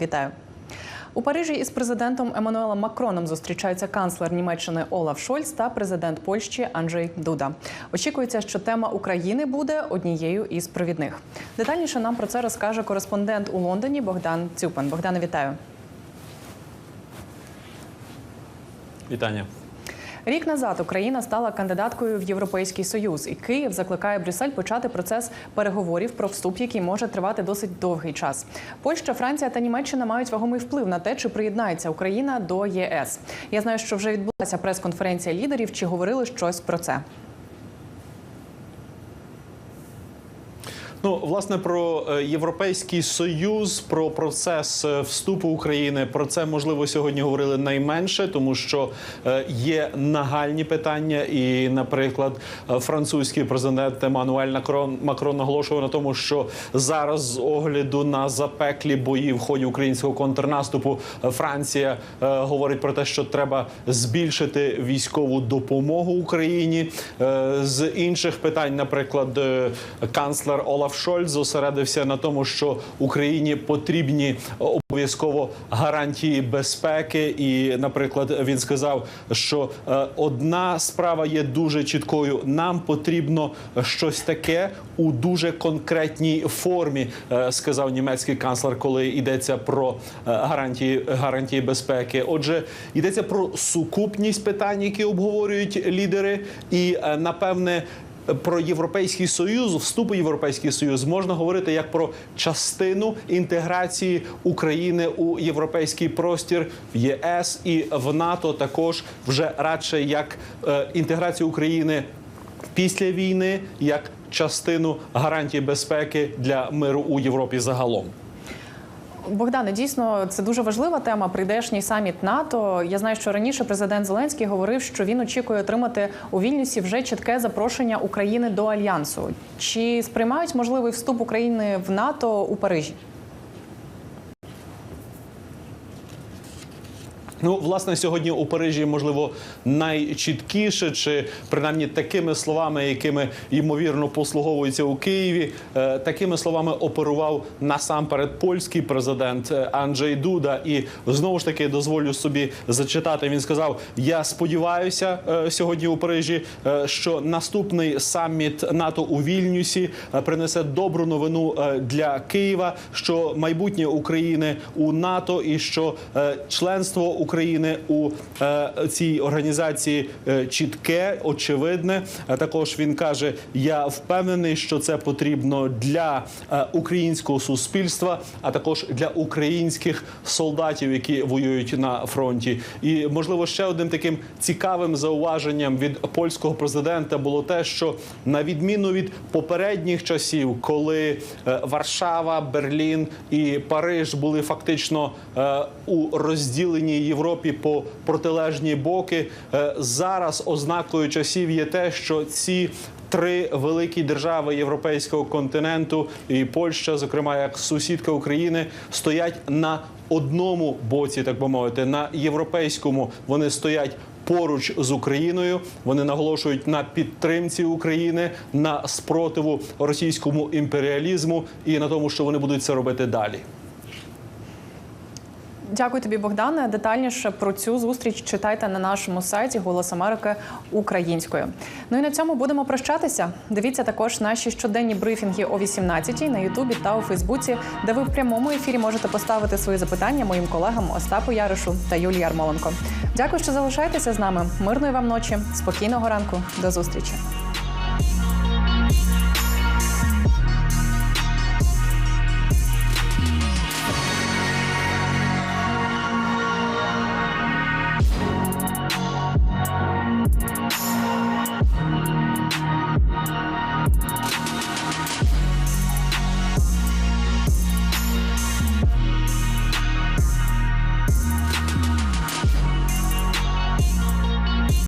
Вітаю. У Парижі із президентом Еммануелем Макроном зустрічаються канцлер Німеччини Олаф Шольц та президент Польщі Анджей Дуда. Очікується, що тема України буде однією із провідних. Детальніше нам про це розкаже кореспондент у Лондоні Богдан Цюпан. Богдане, вітаю. Вітання. Рік назад Україна стала кандидаткою в Європейський Союз, і Київ закликає Брюссель почати процес переговорів про вступ, який може тривати досить довгий час. Польща, Франція та Німеччина мають вагомий вплив на те, чи приєднається Україна до ЄС. Я знаю, що вже відбулася прес-конференція лідерів. Чи говорили щось про це? Власне, про е, європейський союз, про процес е, вступу України. Про це можливо сьогодні говорили найменше, тому що е, є нагальні питання. І, наприклад, французький президент Еммануель Макрон, Макрон наголошував на тому, що зараз з огляду на запеклі бої в ході українського контрнаступу Франція говорить про те, що треба збільшити військову допомогу Україні. З інших питань, наприклад, канцлер Олаф Шольц зосередився на тому, що Україні потрібні обов'язково гарантії безпеки. І, наприклад, він сказав, що е, одна справа є дуже чіткою. Нам потрібно щось таке у дуже конкретній формі, е, сказав німецький канцлер, коли йдеться про е, гарантії гарантії безпеки. Отже, йдеться про сукупність питань, які обговорюють лідери, і напевне. Про європейський союз, вступ європейський союз можна говорити як про частину інтеграції України у європейський простір в ЄС і в НАТО, також вже радше як е, інтеграцію України після війни, як частину гарантії безпеки для миру у Європі загалом. Богдане, дійсно, це дуже важлива тема. Прийдешній саміт НАТО. Я знаю, що раніше президент Зеленський говорив, що він очікує отримати у Вільнюсі вже чітке запрошення України до альянсу. Чи сприймають можливий вступ України в НАТО у Парижі? Ну, власне, сьогодні у Парижі можливо найчіткіше, чи принаймні такими словами, якими ймовірно послуговуються у Києві, е, такими словами оперував насамперед польський президент е, Анджей Дуда. І знову ж таки дозволю собі зачитати. Він сказав: Я сподіваюся е, сьогодні у Парижі, що наступний саміт НАТО у Вільнюсі принесе добру новину для Києва, що майбутнє України у НАТО і що членство України у е, цій організації е, чітке, очевидне. Також він каже: Я впевнений, що це потрібно для е, українського суспільства, а також для українських солдатів, які воюють на фронті. І можливо ще одним таким цікавим зауваженням від польського президента було те, що на відміну від попередніх часів, коли Варшава, Берлін і Париж були фактично у розділеній Європі по протилежні боки, е, зараз ознакою часів є те, що ці Три великі держави європейського континенту і Польща, зокрема як сусідка України, стоять на одному боці, так би мовити, на європейському. Вони стоять поруч з Україною. Вони наголошують на підтримці України, на спротиву російському імперіалізму і на тому, що вони будуть це робити далі. Дякую тобі, Богдане. Детальніше про цю зустріч читайте на нашому сайті Голос Америки українською. Ну і на цьому будемо прощатися. Дивіться також наші щоденні брифінги о 18-й на Ютубі та у Фейсбуці, де ви в прямому ефірі можете поставити свої запитання моїм колегам Остапу Яришу та Юлії Ярмоленко. Дякую, що залишаєтеся з нами. Мирної вам ночі, спокійного ранку, до зустрічі.